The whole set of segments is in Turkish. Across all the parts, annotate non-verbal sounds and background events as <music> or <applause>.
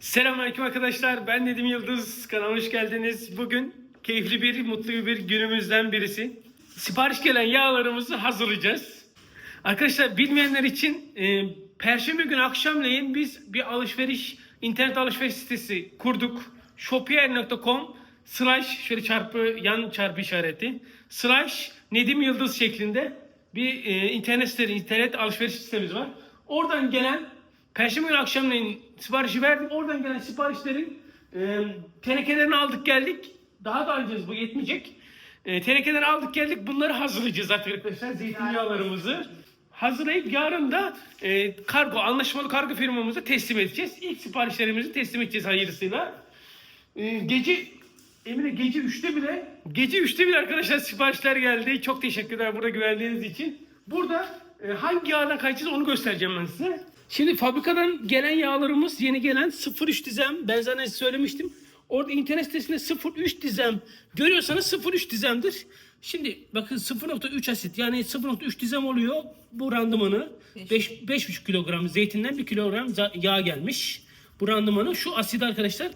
Selamünaleyküm arkadaşlar. Ben Nedim Yıldız. Kanalıma hoş geldiniz. Bugün keyifli bir, mutlu bir günümüzden birisi. Sipariş gelen yağlarımızı hazırlayacağız. Arkadaşlar bilmeyenler için e, Perşembe günü akşamleyin biz bir alışveriş, internet alışveriş sitesi kurduk. Shopier.com slash şöyle çarpı yan çarpı işareti slash Nedim Yıldız şeklinde bir e, internet internet alışveriş sitemiz var. Oradan gelen Perşembe günü akşamleyin siparişi verdik. Oradan gelen siparişlerin e, tenekelerini aldık geldik. Daha da alacağız bu yetmeyecek. E, tenekeleri aldık geldik. Bunları hazırlayacağız arkadaşlar. Zeytinyağlarımızı. Hazırlayıp yarın da e, kargo, anlaşmalı kargo firmamıza teslim edeceğiz. İlk siparişlerimizi teslim edeceğiz hayırlısıyla. E, gece Emine gece 3'te bile gece 3'te bile arkadaşlar siparişler geldi. Çok teşekkürler burada güvendiğiniz için. Burada e, hangi yağdan kaçacağız onu göstereceğim ben size. Şimdi fabrikadan gelen yağlarımız yeni gelen 03 dizem. Ben zaten söylemiştim. Orada internet sitesinde 03 dizem görüyorsanız 03 dizemdir. Şimdi bakın 0.3 asit yani 0.3 dizem oluyor bu randımanı. 5 5,5 kilogram zeytinden 1 kilogram yağ gelmiş. Bu randımanı şu asit arkadaşlar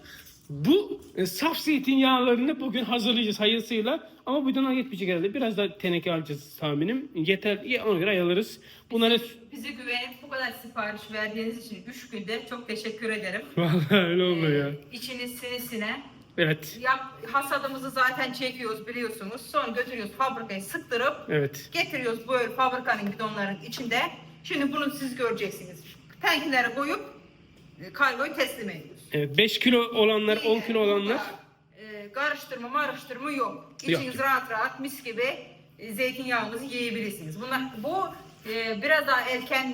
bu e, saf zeytinyağlarını bugün hazırlayacağız hayırlısıyla. Ama bu dönem yetmeyecek herhalde. Biraz da teneke alacağız tahminim. Yeter. Ya, Ona göre ayarlarız. Bunları Bize güvenip bu kadar sipariş verdiğiniz için 3 günde çok teşekkür ederim. <laughs> Vallahi öyle oldu ya. İçiniz sinesine. Evet. Yap, hasadımızı zaten çekiyoruz biliyorsunuz. Sonra götürüyoruz fabrikaya sıktırıp Evet. getiriyoruz böyle fabrikanın bidonların içinde. Şimdi bunu siz göreceksiniz. Tankilere koyup e, kargoyu teslim ediyoruz. Evet. 5 kilo olanlar, 10 kilo olanlar. E, karıştırma marıştırma yok. Yok. İçiniz rahat rahat mis gibi e, zeytinyağınızı yiyebilirsiniz. Bunlar bu e, biraz daha erken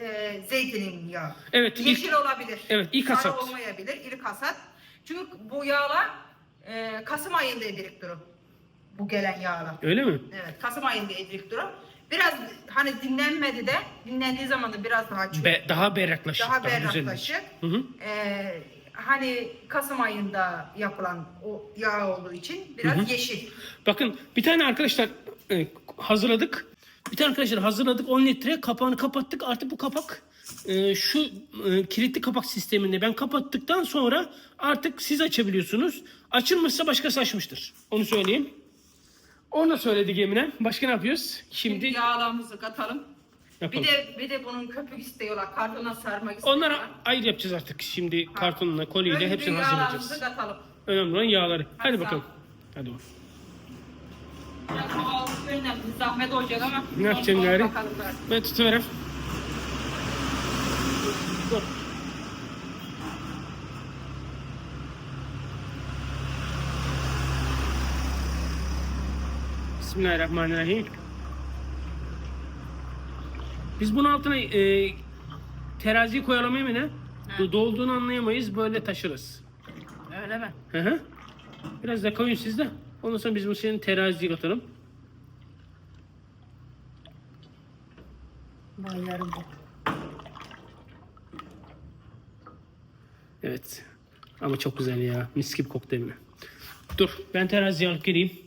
e, zeytinin yağı. Evet, ilk- Yeşil olabilir. Evet, ilk Sarı hasat. olmayabilir. ilk hasat. Çünkü bu yağlar e, Kasım ayında edirik durur. Bu gelen yağlar. Öyle mi? Evet, Kasım ayında edirik durur. Biraz hani dinlenmedi de dinlendiği zaman da biraz daha çok Be- daha berraklaşık. daha güzel. berraklaşık. Hı hı. Ee, hani Kasım ayında yapılan o yağ olduğu için biraz yeşil. Bakın bir tane arkadaşlar e, hazırladık. Bir tane arkadaşlar hazırladık 10 litre kapağını kapattık. Artık bu kapak e, şu e, kilitli kapak sisteminde ben kapattıktan sonra artık siz açabiliyorsunuz. Açılmışsa başkası açmıştır. Onu söyleyeyim. Onu da söyledik Emine. Başka ne yapıyoruz? Şimdi Şimdi yağlarımızı katalım. yapalım. Bir de bir de bunun köpük istiyorlar. Kartona sarmak istiyorlar. Onları ayrı yapacağız artık. Şimdi kartonla, koliyle Önce hepsini hazırlayacağız. katalım. Önemli olan yağları. Hadi Hadi bakalım. Hadi bakalım. Zahmet olacak ama. Ne yapacaksın gari? Ben tutuverem. Dur. Bismillahirrahmanirrahim. Biz bunun altına e, teraziyi koyalım Emine. Do- Dolduğunu anlayamayız. Böyle taşırız. Öyle mi? Hı hı. Biraz da koyun siz de. Ondan sonra biz bu senin teraziyi katalım. Baylarım bu. Evet. Ama çok güzel ya. Mis gibi koktu Emine. Dur ben teraziyi alıp geleyim.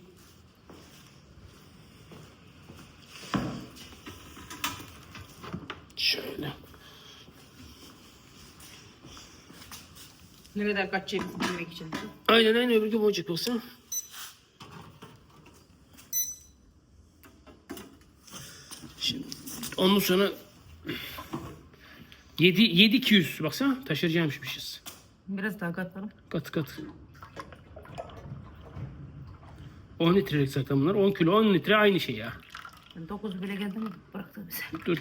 Şöyle. Ne kadar kaçacağımızı bilmek için. Aynen aynen öbür gibi olacak olsa. Şimdi ondan sonra 7 7200 baksana taşıracağımışız. Biraz daha katalım. Kat kat. 10 litrelik zaten bunlar. 10 kilo 10 litre aynı şey ya. 9 bile geldi mi? Bıraktı bize. Dur.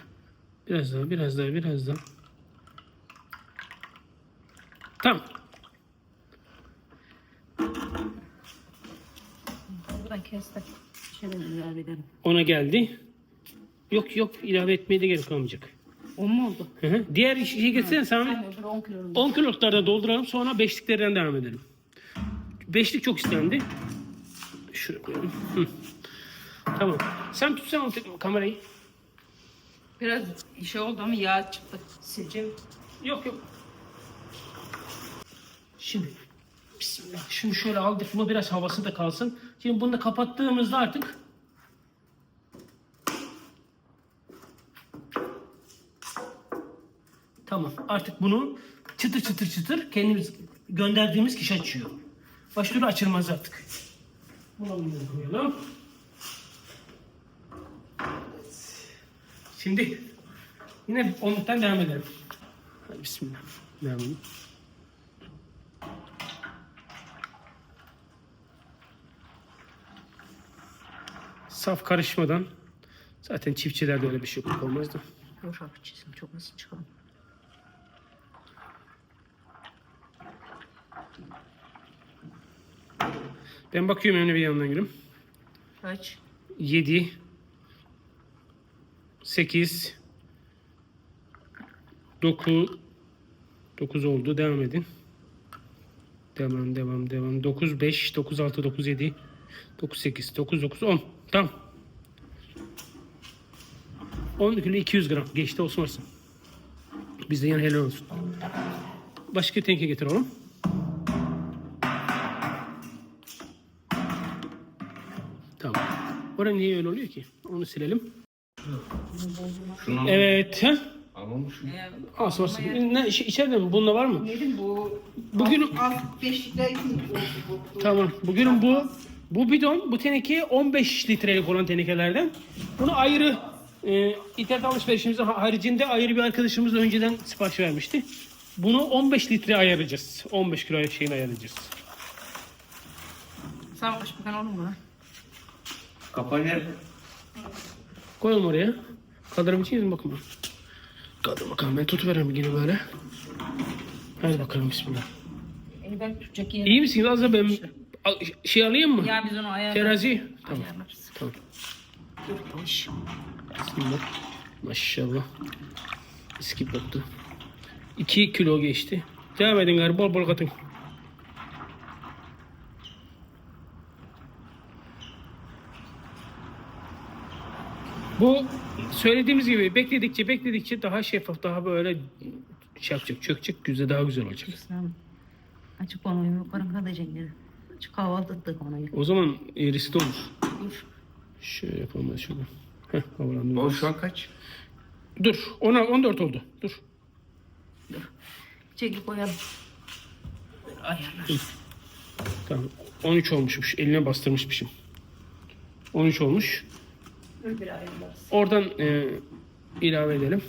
Biraz daha, biraz daha, biraz daha. Tamam. Şöyle ilave edelim. Ona geldi. Yok yok ilave etmeye de gerek olmayacak. 10 mu oldu? Hı hı. Diğer şeyi getirsene Sami. Tamam, öbürü 10 kilo. 10 kiloluklarda dolduralım sonra beşliklerden devam edelim. Beşlik çok istendi. Şuraya koyalım. Hı. Tamam. Sen tutsana o kamerayı. Biraz şey oldu ama yağ çıktı. Sileceğim. Yok yok. Şimdi Bismillah. Şunu şöyle aldık mı biraz havası da kalsın. Şimdi bunu da kapattığımızda artık Tamam. Artık bunu çıtır çıtır çıtır kendimiz gönderdiğimiz kişi açıyor. Türlü açılmaz artık. Bunu koyalım. Şimdi yine onluktan devam edelim. Bismillah. Devam edelim. Saf karışmadan zaten çiftçilerde öyle bir şey olmazdı. Abi çizim çok nasıl çıkalım. Ben bakıyorum Emre bir yandan gülüm. Kaç? 7 8 9 9 oldu. Devam edin. Devam devam devam. 9 5 9 6 9 7 9 8 9 9 10. Tamam. 10 kilo 200 gram. Geçti olsun olsun. Bizde yan helal olsun. Başka tenke getir oğlum. Tamam. Orada niye öyle oluyor ki? Onu silelim. Şunu Evet. Ha? Ee, As varsın. Ne, iç- içeride mi? Bunda var mı? Yedim bu. Bugün Alt beşikler için oldu bu. tamam. Bugünün bu bu bidon, bu teneke 15 litrelik olan tenekelerden. Bunu ayrı e, internet alışverişimizin haricinde ayrı bir arkadaşımız da önceden sipariş vermişti. Bunu 15 litre ayarlayacağız. 15 kilo şeyini ayarlayacağız. Sağ baş bakan olur mu? kapağı nerede? Koyalım oraya. Kaldırabileceğiz mi bakın. Kaldır bakalım. Ben tutuvereyim yine böyle. Hadi bakalım bismillah. E ben tutacak yine. İyi misiniz? Az da ben al- şey alayım mı? Ya biz onu ayarlarız. Terazi. Tamam. Ayarlarız. Tamam. Dur. Bismillah. Maşallah. Skip yaptı. 2 kilo geçti. Devam edin gari bol bol katın. Bu söylediğimiz gibi bekledikçe bekledikçe daha şeffaf, daha böyle şey yapacak, çökecek, güzel daha güzel olacak. Açık onu yukarı kadar. Ettik onu. O zaman eğrisi de olur. Dur. Şöyle yapalım ben şunu. Heh, havalandı. O şu an kaç? Dur, ona 14 oldu. Dur. Çekip koyalım. Ayarlar. Tamam. 13 olmuşmuş. Eline bastırmışmışım. 13 olmuş. Öbür ayarlarız. Oradan e, ilave edelim.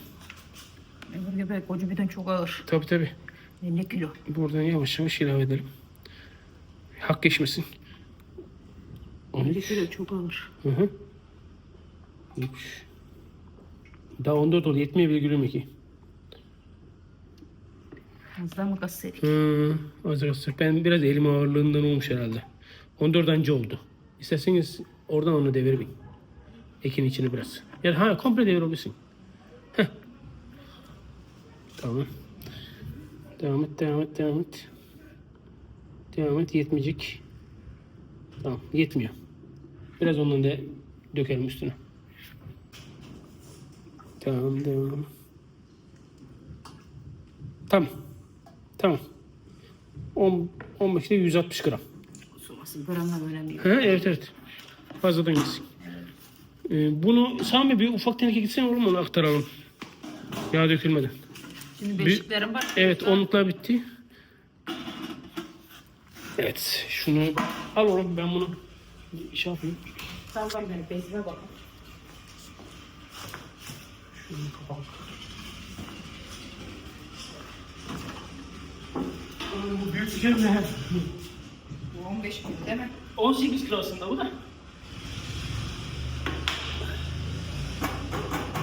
Öbür göbek koca birden çok ağır. Tabi tabi. 50 kilo. Buradan yavaş yavaş ilave edelim. Hak geçmesin. 50 13. kilo çok ağır. Hı hı. 3. Daha 14 oldu. Yetmeyebilir gülüm iki. Az daha makas serik. Hı, hazır hazır. Ben biraz elim ağırlığından olmuş herhalde. 14 anca oldu. İsterseniz oradan onu devirin. Ekin içini biraz. Ya da ha komple devirebilirsin. Heh. Tamam. Devam et, devam et, devam et. Devam et, yetmeyecek. Tamam, yetmiyor. Biraz ondan da dökelim üstüne. Tamam, devam. Tamam. Tamam. 10, 15 ile 160 gram. Gramlar önemli. Ha, evet evet. Fazladan gitsin. Ee, bunu Sami bir ufak teneke gitsen olur mu onu aktaralım. Yağ dökülmeden. Şimdi beşiklerim var. Evet onluklar bitti. Evet şunu al oğlum ben bunu şey yapayım. Sallan beni bezime bak. Şunu kapat. Bu büyük bir ne? Bu 15 kilo değil mi? 18 kilo aslında bu da.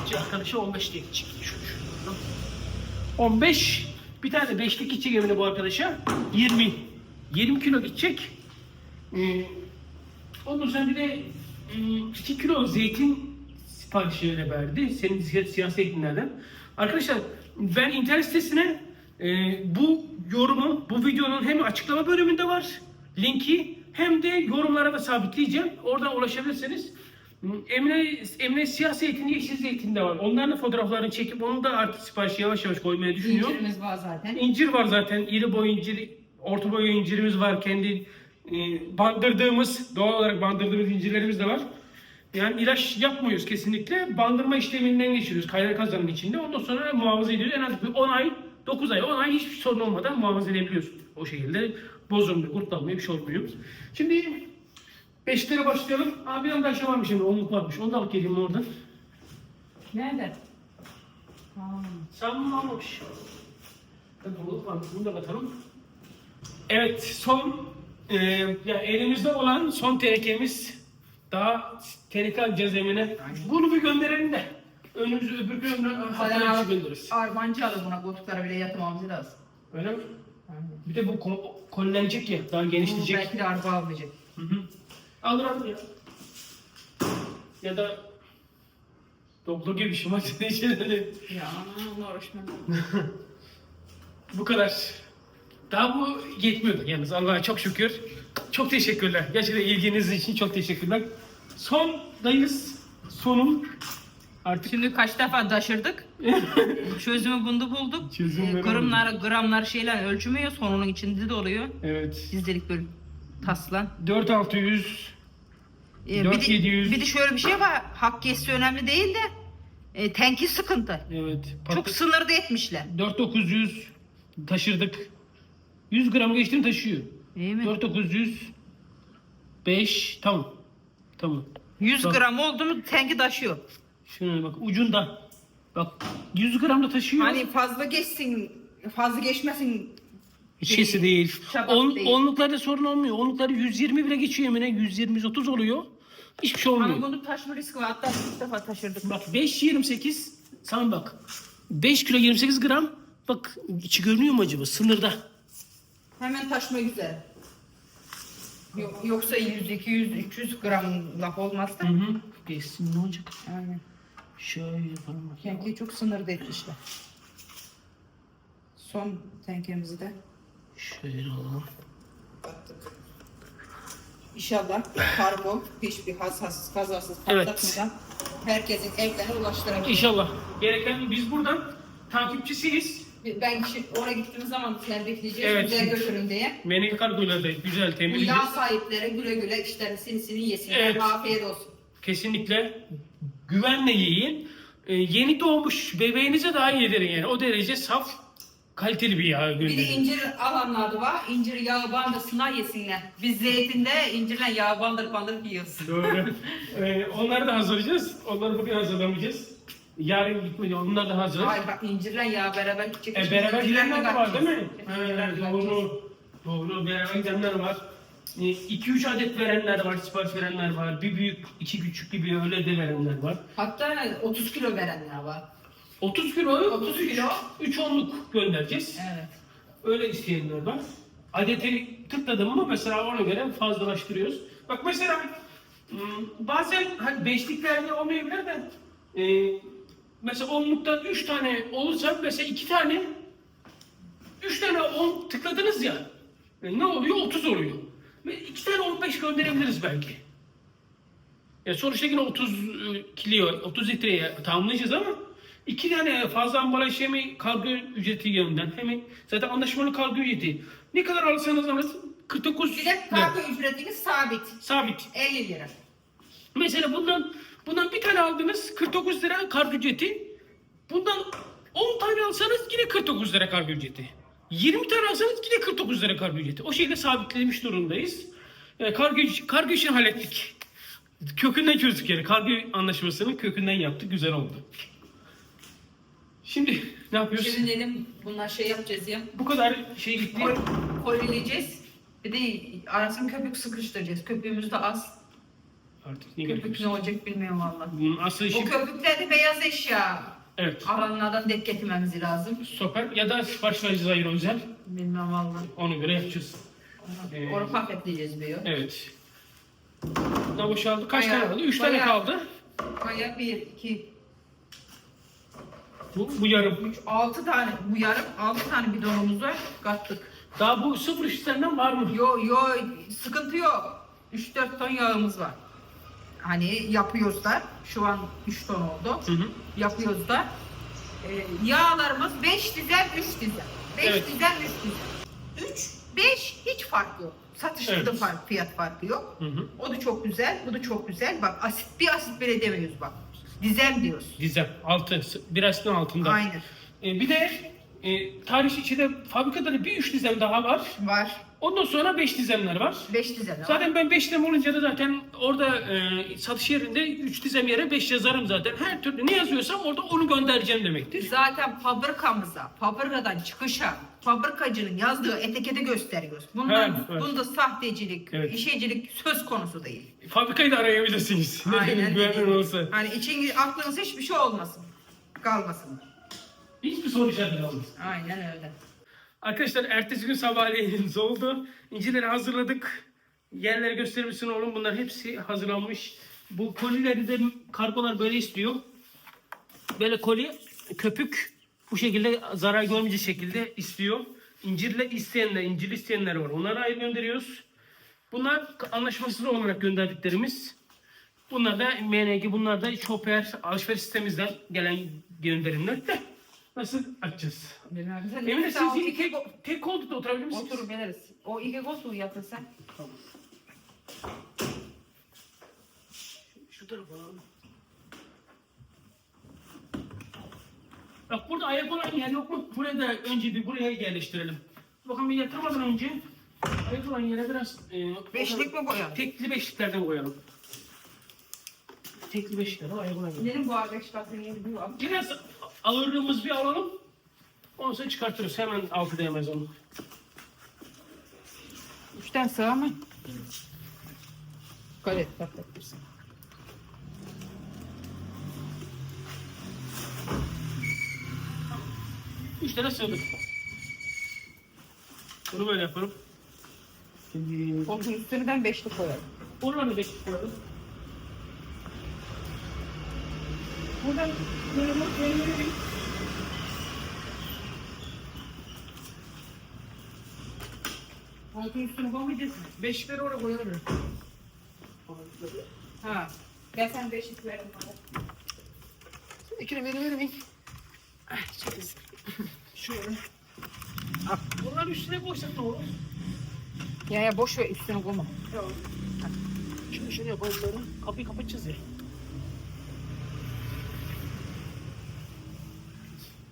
İki arkadaşı 15 diye çıktı. Şu, şu. 15. Bir tane beşlik gidecek evine bu arkadaşa. 20. 20 kilo gidecek. Ee, ondan sonra bir de 2 kilo zeytin siparişiyle verdi. Senin siyah zeytinlerden. Arkadaşlar ben internet sitesine e, bu yorumu, bu videonun hem açıklama bölümünde var linki hem de yorumlara da sabitleyeceğim. Oradan ulaşabilirsiniz. Emine, Emine siyah zeytin, yeşil zeytin de var. Onların da fotoğraflarını çekip onu da artık sipariş yavaş yavaş koymaya düşünüyorum. İncirimiz var zaten. İncir var zaten. İri boy incir, orta boy incirimiz var. Kendi e, bandırdığımız, doğal olarak bandırdığımız incirlerimiz de var. Yani ilaç yapmıyoruz kesinlikle. Bandırma işleminden geçiriyoruz kaynak kazanın içinde. Ondan sonra muhafaza ediyoruz. En az bir 10 ay 9 ay 10 ay hiçbir sorun olmadan muhafaza edebiliyorsun. O şekilde bozulmuyor, kurtlanmıyor, bir şey olmuyor. Şimdi 5'lere başlayalım. Abi bir daha şey varmış şimdi, onluk varmış. Onu da alıp geleyim oradan. Nerede? Sen bunu almamış. Onluk varmış, bunu da bakalım. Evet, son e, ya elimizde olan son tenekemiz daha teneke alacağız Emine. Bunu bir gönderelim de. Önümüzü öbür gün haftaya içi göndeririz. Arbancı alır buna koltuklara bile yatmamız lazım. Öyle mi? Bir de bu ko- kollenecek ya, daha genişleyecek. Belki de araba almayacak. Hı hı. Alır alır ya. Ya da Doblo gibi bir şey var. Şeyleri. <laughs> Ya uğraşmam. <laughs> bu kadar. Daha bu yetmiyordu yalnız Allah'a çok şükür. Çok teşekkürler. Gerçekten ilginiz için çok teşekkürler. Sondayız. Sonum. Artık Şimdi kaç defa taşırdık. <laughs> Çözümü bunu bulduk. Çözüm Ee, gramlar, gramlar şeyler ölçülmüyor. Sonunun içinde de oluyor. evet. Dizdelik böyle taslan. 4600 Ee, bir, de, 4700. bir de şöyle bir şey var. Hak kessi önemli değil de e, tenki sıkıntı. Evet. Çok sınırda etmişler. 4900 taşırdık. 100 gram geçtim taşıyor. Değil mi? 4900 5 tamam. Tamam. 100 Bak. gram oldu mu tenki taşıyor. Şuna bak ucunda. Bak 100 gram da taşıyor. Hani fazla geçsin, fazla geçmesin. Şeysi değil. Şabak On, değil. Onluklarda sorun olmuyor. Onlukları 120 bile geçiyor Emine. 120 30 oluyor. Hiçbir şey olmuyor. Hani bunu taşma riski var. Hatta üç defa taşırdık. Bak 5.28 sana bak. 5 kilo 28 gram. Bak içi görünüyor mu acaba? Sınırda. Hemen taşma güzel. Yok, yoksa 100, 200, 300 gram laf olmaz da. Hı hı. Geçsin ne olacak? Aynen. Şöyle yapalım. Tenkeyi çok sınırda etmişler. Son tenkemizi de Şöyle alalım. attık. İnşallah kargo hiçbir hasas, kazasız Evet. patlatmadan herkesin evlerine ulaştırabilir. İnşallah. Gereken biz buradan takipçisiyiz. Ben kişi, oraya gittiğimiz zaman sen bekleyeceğiz, Evet. güzel götürün diye. Menü kargoyla da güzel temizleyeceğiz. yağ sahipleri güle güle işlerini sinsini yesinler. Evet. Afiyet olsun. Kesinlikle güvenle yiyin. Ee, yeni doğmuş bebeğinize daha yedirin yani. O derece saf, kaliteli bir yağ Bir de gönderin. incir alanlar da var. İncir yağı bandırısına yesinler. Biz zeytinde incirle yağ bandır bandır yiyoruz. Doğru. <laughs> Ee, onları da hazırlayacağız. Onları bugün hazırlamayacağız. Yarın gitmedi. Onlar da hazır. Ay bak incirle yağ beraber gidecek. E, beraber gidenler de var değil mi? He, doğru. Doğru. Beraber gidenler var. 2-3 adet verenler var, sipariş verenler var. Bir büyük, iki küçük gibi öyle de verenler var. Hatta 30 kilo verenler var. 30 kilo, 30 kilo. 3 onluk göndereceğiz. Evet. Öyle isteyenler var. Adeti tıkladım mı mesela ona göre fazlalaştırıyoruz. Bak mesela hmm, bazen hani beşliklerde olmayabilir de e, mesela onluktan 3 tane olursa mesela 2 tane 3 tane 10 tıkladınız ya e, ne oluyor? 30 oluyor. 2 tane 15 gönderebiliriz belki. Ya sonuçta yine 30 e, kilo, 30 litreye tamamlayacağız ama iki tane fazla ambalaj hem kargo ücreti yönünden hem zaten anlaşmalı kargo ücreti. Ne kadar alırsanız alın 49 Bir de kargo ücretiniz sabit. sabit. 50 lira. Mesela bundan bundan bir tane aldınız 49 lira kargo ücreti. Bundan 10 tane alsanız yine 49 lira kargo ücreti. 20 tane alsanız yine 49 lira kargo ücreti. O şekilde sabitlemiş durumdayız. E, kargo, kargo işini hallettik. Kökünden çözdük yani. Kargo anlaşmasını kökünden yaptık. Güzel oldu. Şimdi <laughs> ne yapıyoruz? Dedim bunlar şey yapacağız ya. Bu kadar şey gitti. Kol, kolileyeceğiz. Bir de arasını köpük sıkıştıracağız. Köpüğümüz de az. Artık ne Köpük gerekiyorsa. ne olacak bilmiyorum valla. Bunun asıl işi... O köpükler de beyaz eşya. Evet. Alanlardan denk getirmemiz lazım. Stoper ya da sipariş vereceğiz ayrı özel. Bilmem valla. Ona göre yapacağız. Ee, Onu paketleyeceğiz diyor. Evet. Da boşaldı. Kaç Bayağı- tane kaldı? 3 tane bayağı- kaldı. Kaya 1, 2, Bu, bu yarım. 3, 6 tane. Bu yarım 6 tane bidonumuza kattık. Daha bu sıfır işlemden var mı? Yo yo sıkıntı yok. 3-4 ton yağımız var. Hani yapıyoruz da. Şu an 3 ton oldu. Hı hı. Yapıyoruz da. Ee, yağlarımız 5 dizel 3 dizel. 5 Evet. dizel 3 dizel. 3, 5 hiç fark yok. Satışta da Evet. fark, fiyat farkı yok. Hı hı. O da çok güzel, bu da çok güzel. Bak asit bir asit bile demiyoruz bak. Dizem diyoruz. Dizem. Altı. Bir asitin altında. Aynen. Ee, bir de E, tarih içinde fabrikada da bir üç dizem daha var. Var. Ondan sonra beş dizemler var. 5 dizem var. Zaten ben 5 dizem olunca da zaten orada e, satış yerinde 3 dizem yere 5 yazarım zaten. Her türlü ne yazıyorsam orada onu göndereceğim demektir. Zaten fabrikamıza, fabrikadan çıkışa, fabrikacının yazdığı etiketi gösteriyoruz. Bundan, Evet, evet. bunda sahtecilik, Evet. işecilik söz konusu değil. Fabrikayı da arayabilirsiniz. Ne Aynen. güvenli olsa. Hani için aklınızda hiçbir şey olmasın. Kalmasın. Hiçbir soru işareti kalmaz. Aynen öyle. Arkadaşlar ertesi gün sabahleyin <laughs> oldu. İncileri hazırladık. Yerleri gösterir misin oğlum? Bunlar hepsi hazırlanmış. Bu kolileri de kargolar böyle istiyor. Böyle koli köpük bu şekilde zarar görmeyecek şekilde istiyor. İncirle isteyenler, incir isteyenler var. Onlara ayrı gönderiyoruz. Bunlar anlaşmasız olarak gönderdiklerimiz. Bunlar da MNG, bunlar da Chopper alışveriş sitemizden gelen gönderimler de. Nasıl açacağız? Emine siz Sen iki tek, tek koltukta oturabilir misiniz? Otur biliriz. O iki koltuğu yatır sen. Şu tarafa alalım. Bak burada ayak olan yer yok mu? Buraya da önce bir buraya yerleştirelim. Bakın bir yatırmadan önce ayak olan yere biraz... E, Beşlik mi koyalım? Tekli beşliklerden koyalım. Tekli beşlikler o ayak olan yer. Benim bu beş katın yeri bu. Biraz ağırlığımız bir alalım. Ondan sonra çıkartırız. Hemen altı değmez onu. Üçten sığar mı? Gayet patlatırsın. Üç tane sığdık. Bunu böyle yapalım. Şimdi Koltuğun üstüne ben beşlik koyarım. Buradan böyle bak, böyle böyle bir- Altın üstüne koymayacağız. Beşikleri oraya koyalım. Ha. Ben sen beşlik veririm bana. İkini beni vermeyin. Çok güzel. Şöyle. Ah, Bunları üstüne koysak ne olur? Ya ya boş ver üstüne koyma. Şimdi şöyle yapalım. Kapıyı kapatacağız ya.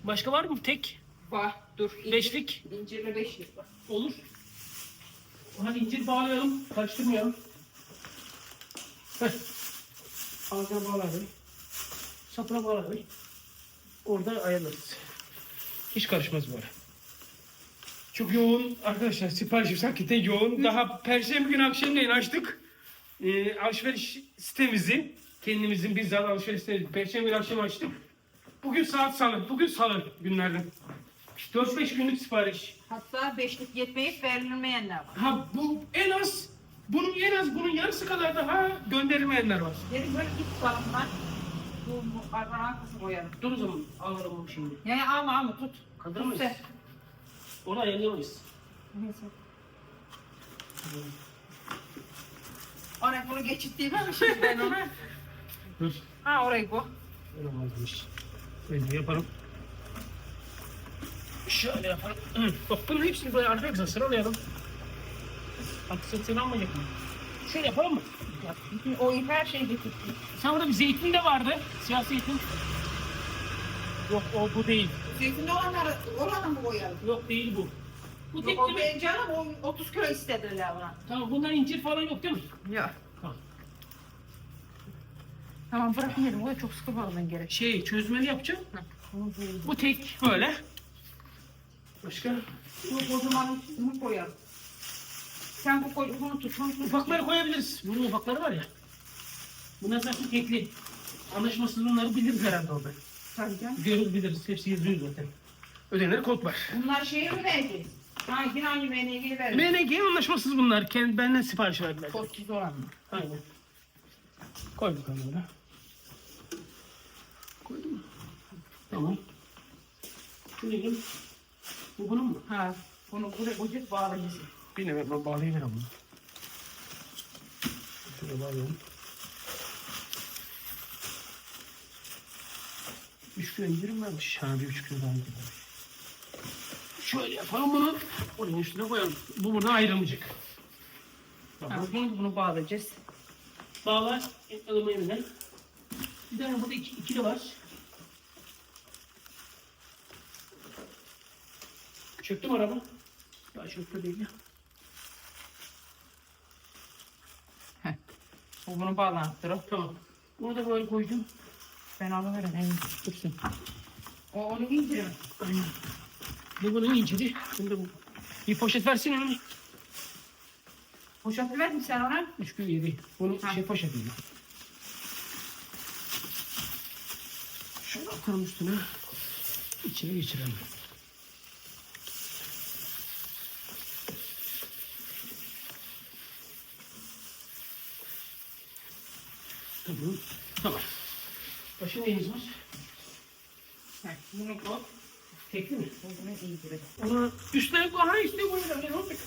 Başka var mı? Tek. Var dur. incir- Beşlik. İncirli beşlik var. Olur. Hadi incir bağlayalım. Karıştırmayalım. Heh. Ağzına bağlayalım. Sapına bağlayalım. Orada ayarlarız. Hiç karışmaz bu ara. Çok yoğun arkadaşlar siparişimiz hakikaten yoğun. Daha perşembe günü akşamleyin açtık. Ee, alışveriş sitemizi kendimizin bizzat alışveriş sitemizi perşembe günü akşam açtık. Bugün saat salı. Bugün salı günlerden. 4-5 günlük sipariş. Hatta beşlik yetmeyip verilmeyenler var. Ha bu en az bunun en az bunun yarısı kadar daha gönderilmeyenler var. Benim böyle var bunlar. Bu, bu arabanın arkasına koyarım. Dur o zaman alalım onu şimdi. Ya ya alma alma tut. Kaldıramayız. Tut sen. Onu ayarlayamayız. Neyse. Oraya bunu geçittiğim mi şimdi ben ona? Dur. Ha orayı koy. Öyle olmazmış. Böyle yapalım. Şöyle yapalım. Hı. Bak bunun hepsini böyle arka arkasına sıralayalım. Haksız sıralanmayacak mı? Şöyle yapalım mı? Yap. O ip her şeyi getirdim. Sen orada bir zeytin de vardı. Siyah zeytin. Yok o bu değil. Zeytinli olanları, olanı mı koyalım? Yok değil bu. Bu tek O değil mi? benim canım o 30 kilo istediler ona. Tamam bundan incir falan yok değil mi? Yok. Tamam. Yedim. O da çok sıkı bağlaman gerek. Şey çözmeli yapacağım. Bu tek böyle. Başka? Bu kocaman bunu koyalım. Sen bu koy, bunu tut, bunu tut. Ufakları koyabiliriz. Bunun ufakları var ya. Bunlar zaten tekli. Anlaşmasız bunları biliriz herhalde orada. Tabii canım. Görür biliriz. Hepsi yazıyor zaten. Ödenir kod var. Bunlar şeye mi vereceğiz? Ha yine aynı menüye verelim. MNG anlaşmasız bunlar. Kendi benden sipariş verdiler. Tozsuz olan mı? Aynen. Koy bakalım böyle. Koydum mu? Tamam. Bu? Bu bunun mu? Ha. Bunu buraya ucuz bağlayacağız. Bir ne ben bağlayıverem bunu. Şöyle bağlayalım. Üç kilo indirim vermiş. Ha bir üç kilo daha indirim vermiş. Şöyle yapalım bunu. Onun üstüne koyalım. Bu buradan ayrılmayacak. Tamam. bunu, bunu bağlayacağız. Bağla. Alımı eline. Bir tane burada iki, ikili var. Çöktüm araba. Daha çöktü değil ya. Heh. Bu bunu bağlantıdır o. Tamam. Bunu da böyle koydum. Ben alıveren en Dursun. O onu indirin. Aynen. Bu. Bunu da bu. Bir poşet versene onu. Poşet ver mi sen ona? Üç gün yedi. Bunu Ha. şey poşetine. Şunu atalım üstüne. İçine geçirelim. Tamam. Tamam. Başka neyimiz var? Bunu koy. Tekli mi? Bunu indirin. Ona üstüne aha üstüne koyacağım. Ne olacak?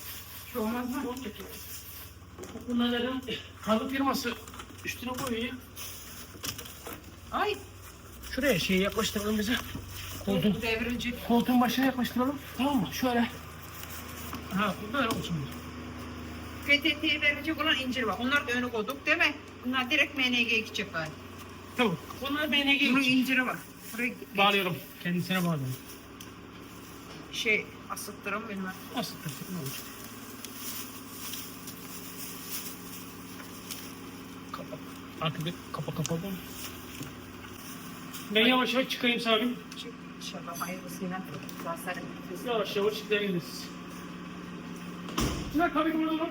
Şu olmaz mı? Olacak? Bunların halı firması üstüne koyuyor. Ay. Şuraya şeyi yaklaştıralım bize. Koltuğun, devrilecek. koltuğun başına yaklaştıralım. Tamam mı? Şöyle. Ha böyle olsun. PTT'ye verilecek olan incir var. Onlar da önü koyduk değil mi? Bunlar direkt MNG'ye gidecek galiba. Tamam. Bunlar BNG Bunun için. inciri var. Buraya Bağlıyorum. Kendisine bağlıyorum. şey asıttırım bilmem. Nasıl ne olacak? Kapak. Arkada kapa kapalı. Ben yavaş yavaş çıkayım Sami. Çık inşallah hayırlısıyla. Basarım. Yavaş yavaş çıkabiliriz. Şuna kabin burada lan.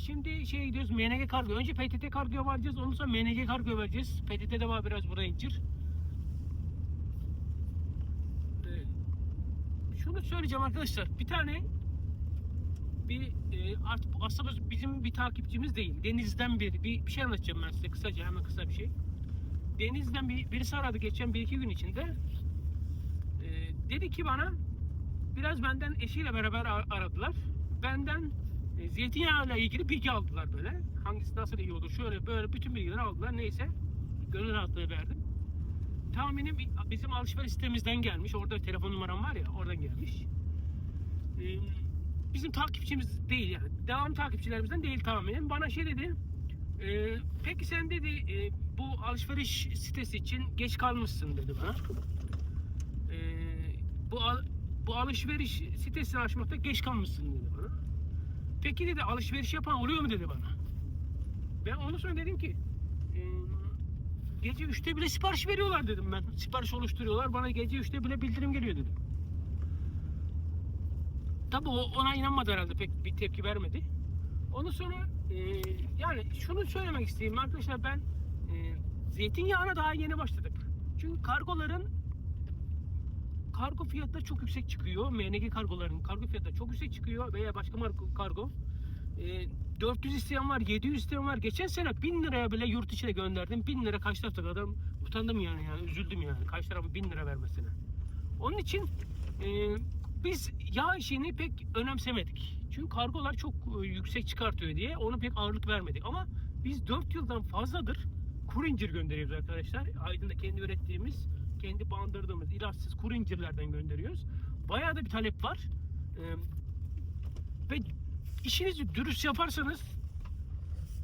şimdi şey gidiyoruz MNG kargo. Önce PTT kargoya varacağız. Ondan sonra MNG kargoya vereceğiz. PTT'de var biraz burada incir. E, şunu söyleyeceğim arkadaşlar. Bir tane bir e, artık aslında bizim bir takipçimiz değil. Deniz'den biri. Bir, bir şey anlatacağım ben size kısaca hemen kısa bir şey. Deniz'den bir, birisi aradı geçen bir iki gün içinde. E, dedi ki bana biraz benden eşiyle beraber aradılar. Benden e, zeytinyağıyla ilgili bilgi aldılar böyle. Hangisi nasıl iyi olur şöyle böyle bütün bilgileri aldılar. Neyse gönül rahatlığı verdim. Tahminim bizim alışveriş sitemizden gelmiş. Orada telefon numaram var ya oradan gelmiş. E, bizim takipçimiz değil yani. Devam takipçilerimizden değil tahminim. Bana şey dedi. e, peki sen dedi e, bu alışveriş sitesi için geç kalmışsın dedi bana. Bu bu alışveriş sitesini açmakta geç kalmışsın dedi bana. Peki dedi alışveriş yapan oluyor mu dedi bana. Ben ondan sonra dedim ki "Ee, gece 3'te bile sipariş veriyorlar dedim ben. Sipariş oluşturuyorlar bana gece 3'te bile bildirim geliyor dedim. Tabi ona inanmadı herhalde pek bir tepki vermedi. Ondan sonra e, yani şunu söylemek isteyeyim arkadaşlar ben e, zeytinyağına daha yeni başladık. Çünkü kargoların kargo fiyatları çok yüksek çıkıyor. MNG kargoların kargo fiyatları çok yüksek çıkıyor veya başka marka kargo. E, 400 isteyen var, 700 isteyen var. Geçen sene 1000 liraya bile yurt içine gönderdim. 1000 lira kaç tarafta adam utandım yani, yani üzüldüm yani. Kaç tarafı 1000 lira vermesine. Onun için e, biz yağ işini pek önemsemedik. Çünkü kargolar çok e, yüksek çıkartıyor diye onu pek ağırlık vermedik. Ama biz 4 yıldan fazladır kuru incir gönderiyoruz arkadaşlar. Aydın'da kendi ürettiğimiz, kendi bandırdığımız ilaçsız kuru incirlerden gönderiyoruz. Bayağı da bir talep var. Ee, ve işinizi dürüst yaparsanız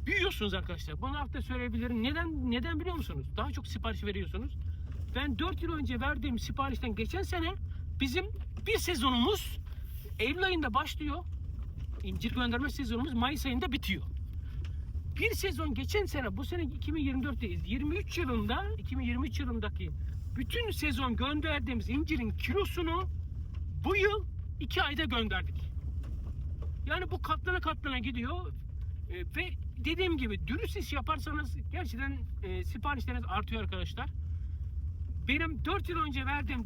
büyüyorsunuz arkadaşlar. Bunu hafta söyleyebilirim. Neden neden biliyor musunuz? Daha çok sipariş veriyorsunuz. Ben 4 yıl önce verdiğim siparişten geçen sene bizim bir sezonumuz Eylül ayında başlıyor. İncir gönderme sezonumuz Mayıs ayında bitiyor. bir sezon geçen sene bu sene 2024'teyiz. 23 yılında 2023 yılındaki bütün sezon gönderdiğimiz incirin kilosunu bu yıl 2 ayda gönderdik. Yani bu katlana katlana gidiyor. E, ve dediğim gibi dürüst iş yaparsanız gerçekten e, siparişleriniz artıyor arkadaşlar. Benim 4 yıl önce verdiğim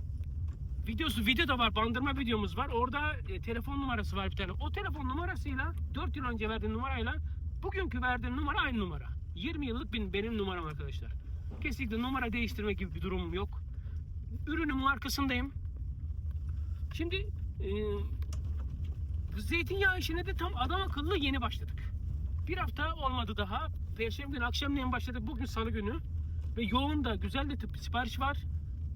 videosu video da var bandırma videomuz var. Orada e, telefon numarası var bir tane. O telefon numarasıyla 4 yıl önce verdiğim numarayla bugünkü verdiğim numara aynı numara. 20 yıllık benim numaram arkadaşlar. Kesinlikle numara değiştirme gibi bir durumum yok. Ürünün markasındayım. Şimdi e, zeytinyağı işine de tam adam akıllı yeni başladık. Bir hafta olmadı daha. Perşembe günü akşamleyin başladık. Bugün salı günü. Ve yoğun da güzel de tıp sipariş var.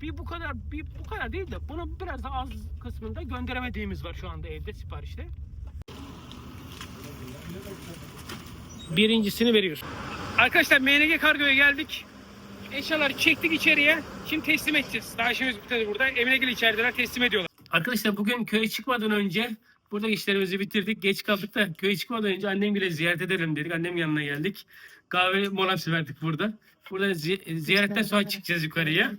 Bir bu kadar bir bu kadar değil de bunu biraz daha az kısmında gönderemediğimiz var şu anda evde siparişte. Birincisini veriyoruz. Arkadaşlar MNG kargoya geldik. Eşyaları çektik içeriye. Şimdi teslim edeceğiz. Daha işimiz bitmedi burada. Emine Gül içerideler teslim ediyorlar. Arkadaşlar bugün köye çıkmadan önce burada işlerimizi bitirdik. Geç kaldık da köye çıkmadan önce annem bile ziyaret edelim dedik. Annem yanına geldik. Kahve molası verdik burada. Burada zi- ziyaretten sonra çıkacağız yukarıya.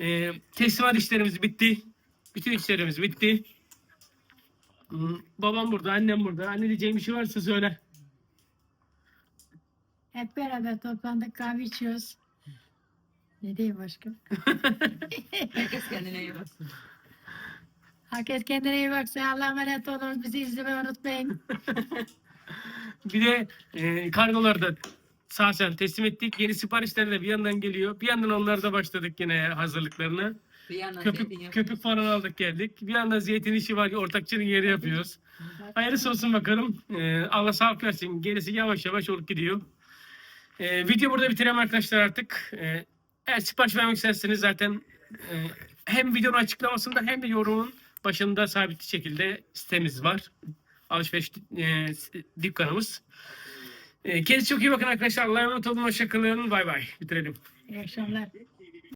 Ee, teslimat işlerimiz bitti. Bütün işlerimiz bitti. Hmm, Babam burada, annem burada. Anne diyeceğim bir şey varsa söyle. Hep beraber toplandık kahve içiyoruz. Ne diyeyim başka? Herkes kendine iyi baksın. Herkes kendine iyi baksın. Allah'a emanet olun. Bizi izlemeyi unutmayın. <laughs> Bir de e, kargolarda sağ sen teslim ettik. Yeni siparişler de bir yandan geliyor. Bir yandan onlarda da başladık yine hazırlıklarına. Bir yandan Köpük, köpük falan aldık geldik. Bir yandan zeytin işi var. Ortakçının yeri yapıyoruz. Hayırlısı olsun bakalım. Ee, Allah sağlık versin. Gerisi yavaş yavaş olup gidiyor. Ee, video burada bitirelim arkadaşlar artık. Ee, eğer sipariş vermek isterseniz zaten e, hem videonun açıklamasında hem de yorumun başında sabit şekilde sitemiz var. Alışveriş e, dükkanımız. E, kendinize çok iyi bakın arkadaşlar. Allah'a emanet olun. Hoşçakalın. Bay bay. Bitirelim. İyi akşamlar.